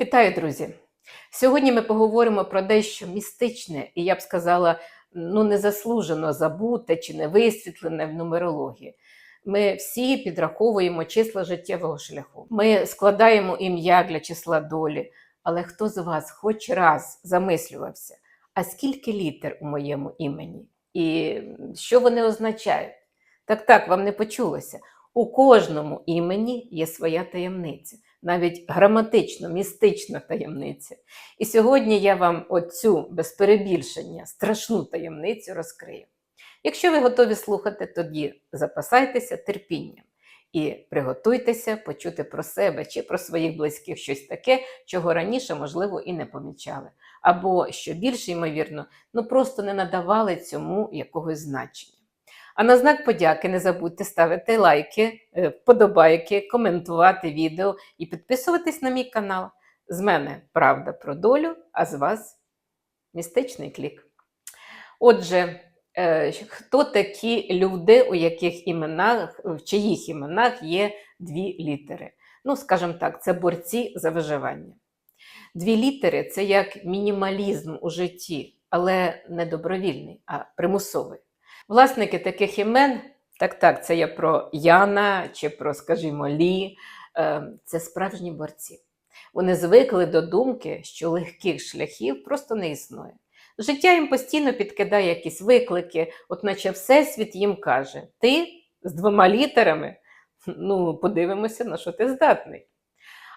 Вітаю, друзі! Сьогодні ми поговоримо про дещо містичне і я б сказала, ну незаслужено забуте чи не висвітлене в нумерології. Ми всі підраховуємо числа життєвого шляху. Ми складаємо ім'я для числа долі. Але хто з вас хоч раз замислювався, а скільки літер у моєму імені? І що вони означають? Так, так, вам не почулося. У кожному імені є своя таємниця, навіть граматично, містична таємниця. І сьогодні я вам оцю без перебільшення страшну таємницю розкрию. Якщо ви готові слухати, тоді запасайтеся терпінням і приготуйтеся почути про себе чи про своїх близьких щось таке, чого раніше, можливо, і не помічали. Або, що більше ймовірно, ну просто не надавали цьому якогось значення. А на знак подяки не забудьте ставити лайки, е, вподобайки, коментувати відео і підписуватись на мій канал. З мене правда про долю, а з вас містичний клік. Отже, е, хто такі люди, у яких іменах, в чиїх іменах є дві літери? Ну, скажімо так, це борці за виживання. Дві літери це як мінімалізм у житті, але не добровільний, а примусовий. Власники таких імен, так так, це я про Яна чи про, скажімо, Лі, е, це справжні борці. Вони звикли до думки, що легких шляхів просто не існує. Життя їм постійно підкидає якісь виклики, от наче Всесвіт їм каже: ти з двома літерами, ну, подивимося, на що ти здатний.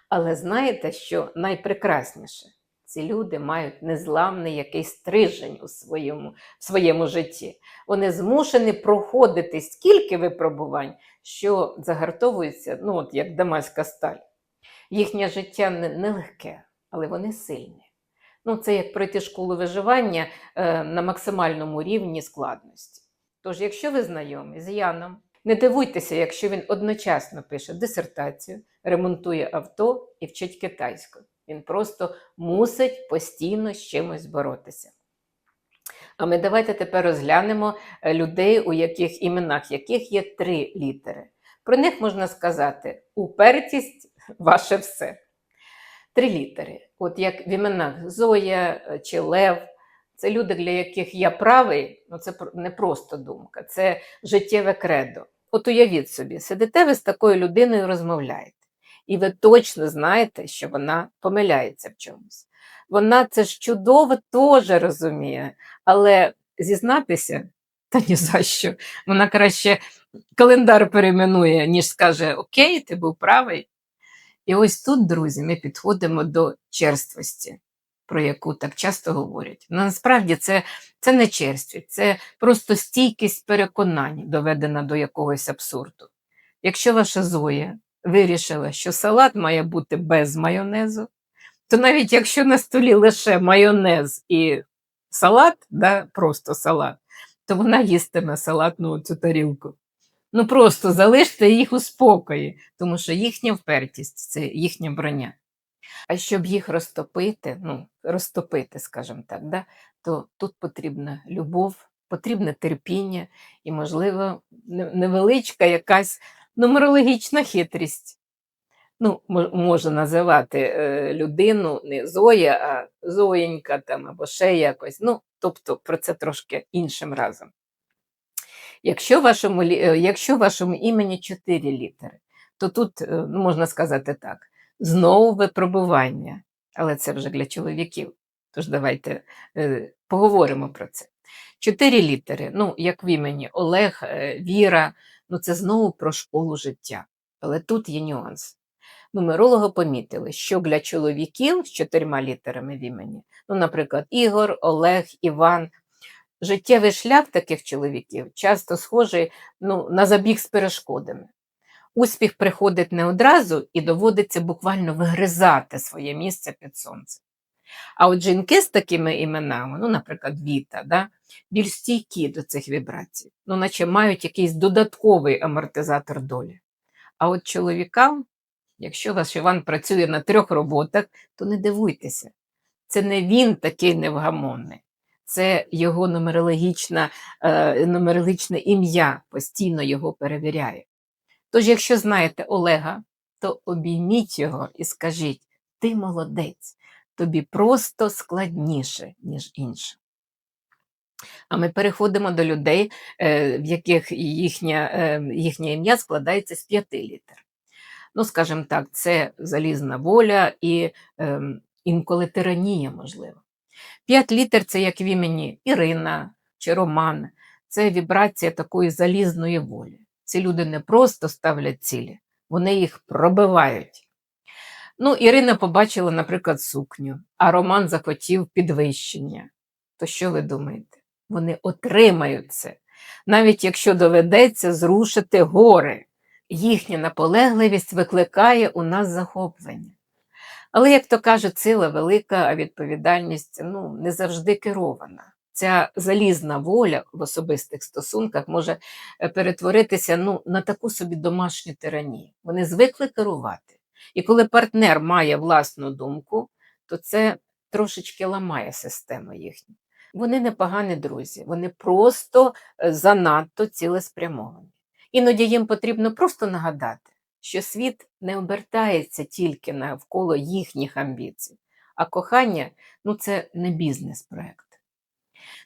Але знаєте, що найпрекрасніше? Ці люди мають незламний якийсь стрижень у своєму, в своєму житті. Вони змушені проходити стільки випробувань, що загартовуються, ну от як дамаська сталь. Їхнє життя не, не легке, але вони сильні. Ну, це як пройти школу виживання е, на максимальному рівні складності. Тож, якщо ви знайомі з Яном, не дивуйтеся, якщо він одночасно пише дисертацію, ремонтує авто і вчить китайську. Він просто мусить постійно з чимось боротися. А ми давайте тепер розглянемо е, людей, у яких іменах яких є три літери. Про них можна сказати упертість ваше все. Три літери. От як в іменах Зоя е, чи Лев, це люди, для яких я правий, ну це не просто думка, це життєве кредо. От уявіть собі, сидите ви з такою людиною розмовляєте, і ви точно знаєте, що вона помиляється в чомусь. Вона це ж чудово теж розуміє, але зізнатися та ні за що. Вона краще календар перейменує, ніж скаже Окей, ти був правий. І ось тут, друзі, ми підходимо до черствості, про яку так часто говорять. Ну, насправді це, це не черствість, це просто стійкість переконань, доведена до якогось абсурду. Якщо ваша Зоя вирішила, що салат має бути без майонезу, то навіть якщо на столі лише майонез і салат, да, просто салат, то вона їстиме салатну цю тарілку. Ну просто залиште їх у спокої, тому що їхня впертість це їхня броня. А щоб їх розтопити, ну, розтопити, скажімо так, да, то тут потрібна любов, потрібне терпіння і, можливо, невеличка якась нумерологічна хитрість. Ну, Можна називати е, людину не Зоя, а Зоєнька там, або ще якось. Ну, тобто про це трошки іншим разом. Якщо вашому е, якщо вашому імені чотири літери, то тут е, ну, можна сказати так: знову випробування, але це вже для чоловіків. Тож давайте поговоримо про це. Чотири літери, ну, як в імені Олег, Віра, ну це знову про школу життя. Але тут є нюанс. Нумерологи помітили, що для чоловіків з чотирма літерами в імені, ну, наприклад, Ігор, Олег, Іван, Життєвий шлях таких чоловіків часто схожий ну, на забіг з перешкодами. Успіх приходить не одразу і доводиться буквально вигризати своє місце під сонцем. А от жінки з такими іменами, ну, наприклад, Віта, да, більш стійкі до цих вібрацій, ну, наче мають якийсь додатковий амортизатор долі. А от чоловікам, якщо ваш Іван працює на трьох роботах, то не дивуйтеся, це не він такий невгамонний це його е, нумерологічне ім'я постійно його перевіряє. Тож, якщо знаєте Олега, то обійміть його і скажіть: ти молодець, тобі просто складніше, ніж інше. А ми переходимо до людей, е, в яких їхнє, е, їхнє ім'я складається з п'яти літер. Ну, скажімо так, це залізна воля і е, інколи тиранія, можливо. П'ять літер це як в імені Ірина чи Роман, це вібрація такої залізної волі. Ці люди не просто ставлять цілі, вони їх пробивають. Ну, Ірина побачила, наприклад, сукню, а Роман захотів підвищення. То що ви думаєте? Вони отримають це, навіть якщо доведеться зрушити гори. Їхня наполегливість викликає у нас захоплення. Але, як то кажуть, сила велика, а відповідальність ну, не завжди керована. Ця залізна воля в особистих стосунках може е, перетворитися ну, на таку собі домашню тиранію. Вони звикли керувати. І коли партнер має власну думку, то це трошечки ламає систему їхню. Вони не погані друзі, вони просто е, занадто цілеспрямовані. Іноді їм потрібно просто нагадати, що світ не обертається тільки навколо їхніх амбіцій, а кохання ну, це не бізнес-проект.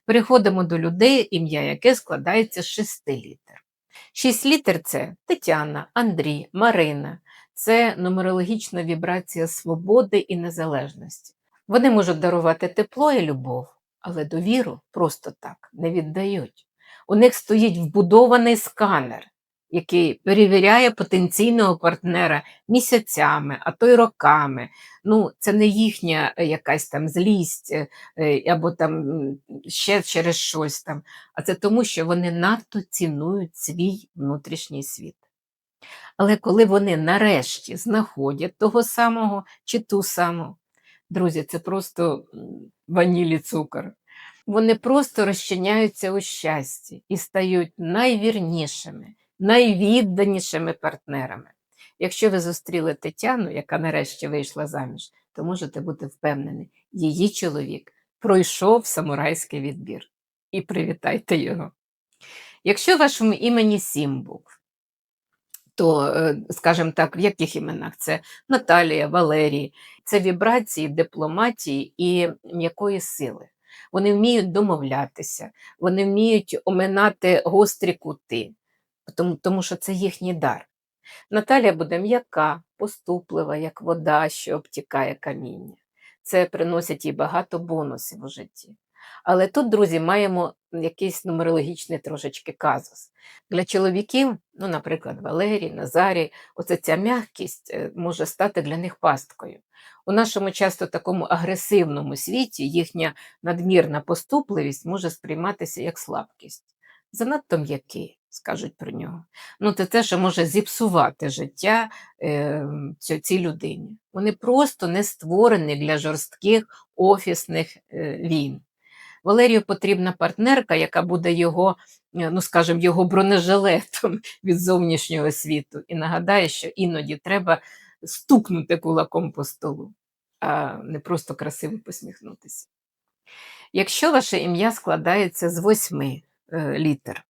Переходимо до людей, ім'я яке складається з шести літер. Шість літер це Тетяна, Андрій, Марина, це нумерологічна вібрація свободи і незалежності. Вони можуть дарувати тепло і любов, але довіру просто так не віддають. У них стоїть вбудований сканер, який перевіряє потенційного партнера місяцями, а то й роками. Ну, Це не їхня е, якась там злість е, е, або там ще через щось там, а це тому, що вони надто цінують свій внутрішній світ. Але коли вони нарешті знаходять того самого чи ту саму, друзі, це просто ванілі цукор. Вони просто розчиняються у щасті і стають найвірнішими, найвідданішими партнерами. Якщо ви зустріли Тетяну, яка нарешті вийшла заміж, то можете бути впевнені, її чоловік пройшов самурайський відбір. І привітайте його. Якщо вашому імені сім букв, то, е, скажімо так, в яких іменах? Це Наталія, Валерій, це вібрації дипломатії і м'якої сили. Вони вміють домовлятися, вони вміють оминати гострі кути, тому, тому що це їхній дар. Наталія буде м'яка, поступлива, як вода, що обтікає каміння. Це приносить їй багато бонусів у житті. Але тут, друзі, маємо якийсь нумерологічний трошечки казус. Для чоловіків, ну, наприклад, Валерій, Назарій, оця ця м'якість е, може стати для них пасткою. У нашому часто такому агресивному світі їхня надмірна поступливість може сприйматися як слабкість. Занадто м'який, скажуть про нього. Ну, Це те, що може зіпсувати життя е, цій людині. Вони просто не створені для жорстких офісних е, війн. Валерію потрібна партнерка, яка буде його, е, ну скажімо, його бронежилетом від зовнішнього світу. І нагадає, що іноді треба стукнути кулаком по столу, а не просто красиво посміхнутися. Якщо ваше ім'я складається з восьми е, літер,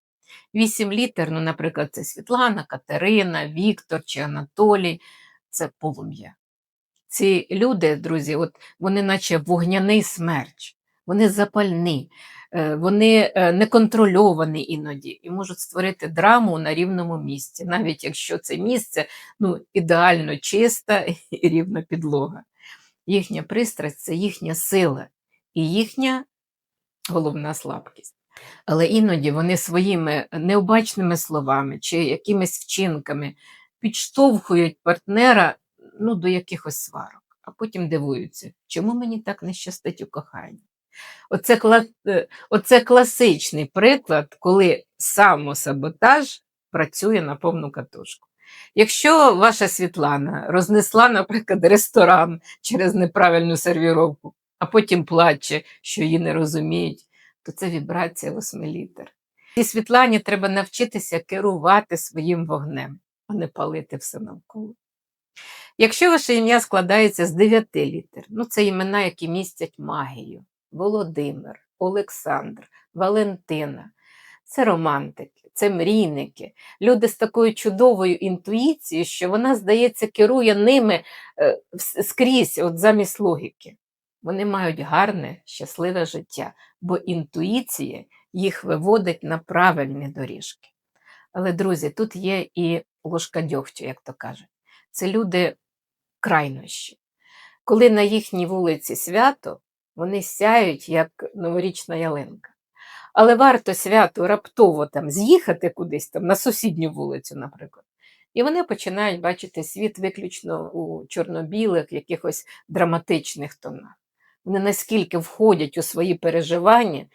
вісім літер, ну, наприклад, це Світлана, Катерина, Віктор чи Анатолій, це полум'я. Ці люди, друзі, от вони наче вогняний смерч вони запальні, е, вони е, неконтрольовані іноді і можуть створити драму на рівному місці, навіть якщо це місце ну, ідеально чиста і рівна підлога. Їхня пристрасть це їхня сила і їхня головна слабкість. Але іноді вони своїми необачними словами чи якимись вчинками підштовхують партнера ну, до якихось сварок, а потім дивуються, чому мені так не щастить у коханні. Оце, е, оце класичний приклад, коли самосаботаж працює на повну катушку. Якщо ваша Світлана рознесла, наприклад, ресторан через неправильну сервіровку, а потім плаче, що її не розуміють, то це вібрація восьмилітер. І Світлані треба навчитися керувати своїм вогнем, а не палити все навколо. Якщо ваше ім'я складається з дев'яти літер, ну це імена, які містять магію, Володимир, Олександр, Валентина. Це романтики, це мрійники. Люди з такою чудовою інтуїцією, що вона, здається, керує ними е, скрізь, от замість логіки. Вони мають гарне, щасливе життя, бо інтуїція їх виводить на правильні доріжки. Але, друзі, тут є і ложка дьогтю, як то кажуть. Це люди крайнощі. Коли на їхній вулиці свято, вони сяють, як новорічна ялинка. Але варто свято раптово там з'їхати кудись там на сусідню вулицю, наприклад. І вони починають бачити світ виключно у чорно-білих, якихось драматичних тонах. Вони наскільки входять у свої переживання,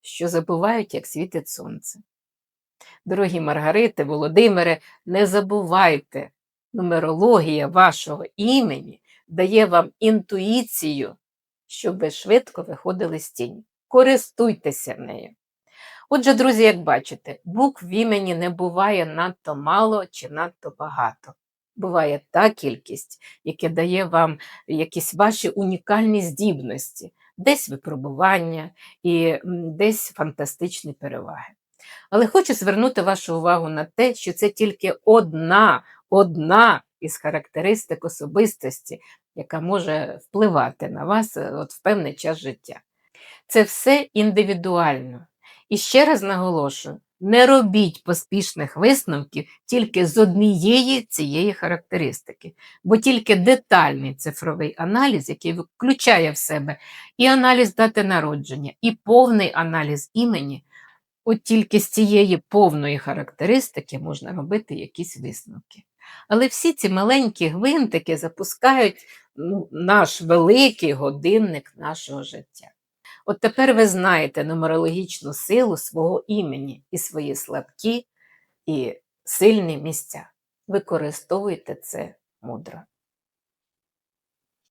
що забувають, як світить сонце. Дорогі Маргарити, Володимире, не забувайте, нумерологія вашого імені дає вам інтуїцію, щоб ви швидко виходили з тіні. Користуйтеся нею. Отже, друзі, як бачите, букв в імені не буває надто мало чи надто багато. Буває та кількість, яка дає вам якісь ваші унікальні здібності, десь випробування і десь фантастичні переваги. Але хочу звернути вашу увагу на те, що це тільки одна, одна із характеристик особистості, яка може впливати на вас е, от в певний час життя. Це все індивідуально. І ще раз наголошую: не робіть поспішних висновків тільки з однієї цієї характеристики, бо тільки детальний цифровий аналіз, який включає в себе і аналіз дати народження, і повний аналіз імені, от тільки з цієї повної характеристики можна робити якісь висновки. Але всі ці маленькі гвинтики запускають ну, наш великий годинник нашого життя. От тепер ви знаєте нумерологічну силу свого імені і свої слабкі і сильні місця. Використовуйте це мудро.